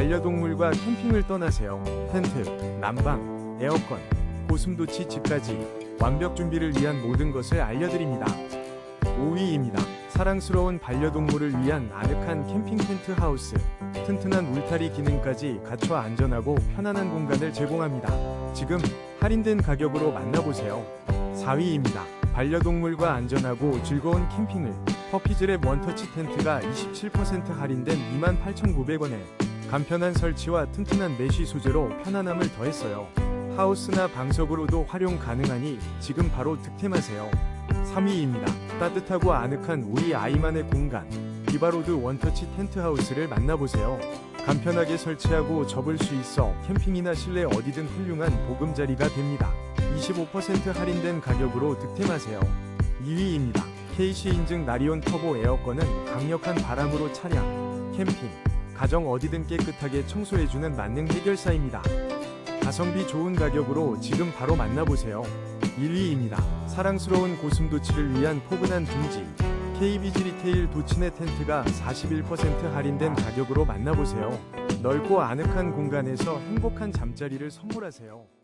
반려동물과 캠핑을 떠나세요. 텐트, 난방, 에어컨, 고슴도치 집까지 완벽 준비를 위한 모든 것을 알려드립니다. 5위입니다. 사랑스러운 반려동물을 위한 아늑한 캠핑 텐트 하우스. 튼튼한 울타리 기능까지 갖춰 안전하고 편안한 공간을 제공합니다. 지금 할인된 가격으로 만나보세요. 4위입니다. 반려동물과 안전하고 즐거운 캠핑을 퍼피즐의 원터치 텐트가 27% 할인된 28,900원에 간편한 설치와 튼튼한 메쉬 소재로 편안함을 더했어요. 하우스나 방석으로도 활용 가능하니 지금 바로 득템하세요. 3위입니다. 따뜻하고 아늑한 우리 아이만의 공간. 비바로드 원터치 텐트 하우스를 만나보세요. 간편하게 설치하고 접을 수 있어 캠핑이나 실내 어디든 훌륭한 보금자리가 됩니다. 25% 할인된 가격으로 득템하세요. 2위입니다. KC 인증 나리온 터보 에어건은 강력한 바람으로 차량, 캠핑, 가정 어디든 깨끗하게 청소해주는 만능 해결사입니다. 가성비 좋은 가격으로 지금 바로 만나보세요. 1위입니다. 사랑스러운 고슴도치를 위한 포근한 둥지. KBG 리테일 도치네 텐트가 41% 할인된 가격으로 만나보세요. 넓고 아늑한 공간에서 행복한 잠자리를 선물하세요.